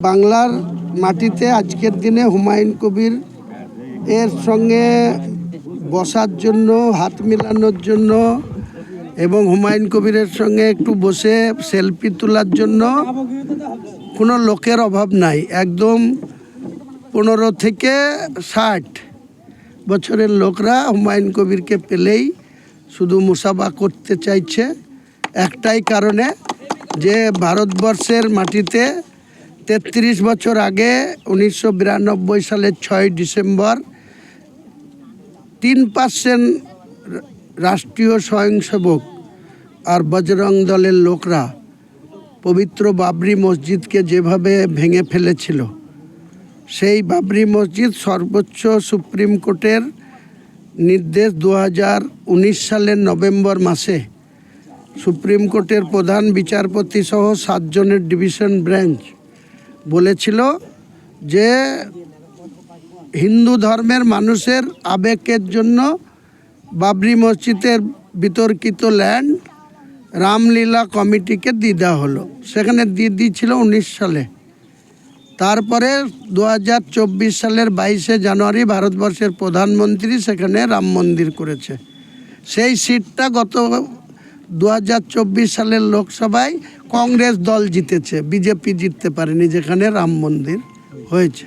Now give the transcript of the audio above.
বাংলার মাটিতে আজকের দিনে হুমায়ুন কবির এর সঙ্গে বসার জন্য, হাত মেলানোর জন্য এবং হুমায়ুন কবিরের সঙ্গে একটু বসে সেলফি তোলার জন্য কোনো লোকের অভাব নাই। একদম পনেরো থেকে ষাট বছরের লোকরা হুমায়ুন কবিরকে পেলেই শুধু মুসাফা করতে চাইছে একটাই কারণে যে ভারতবর্ষের মাটিতে তেত্রিশ বছর আগে উনিশশো বিরানব্বই সালের ছয় ডিসেম্বর তিন পার্সেন্ট রাষ্ট্রীয় স্বয়ংসেবক আর বজরং দলের লোকরা পবিত্র বাবরি মসজিদকে যেভাবে ভেঙে ফেলেছিল, সেই বাবরি মসজিদ সর্বোচ্চ সুপ্রিম কোর্টের নির্দেশ দু উনিশ সালের নভেম্বর মাসে। সুপ্রিম কোর্টের প্রধান বিচারপতি সহ সাতজনের ডিভিশন বেঞ্চ বলেছিল যে হিন্দু ধর্মের মানুষের আবেগের জন্য বাবরি মসজিদের বিতর্কিত ল্যান্ড রামলীলা কমিটিকে দিয়ে দেওয়া হলো। সেখানে দিয়ে দিয়েছিল উনিশ সালে। তারপরে দু হাজার চব্বিশ সালের বাইশে জানুয়ারি ভারতবর্ষের প্রধানমন্ত্রী সেখানে রাম মন্দির করেছে। সেই সিটটা গত দু হাজার চব্বিশ সালের লোকসভায় কংগ্রেস দল জিতেছে। বিজেপি জিততে পারেনি, যেখানে রাম মন্দির হয়েছে।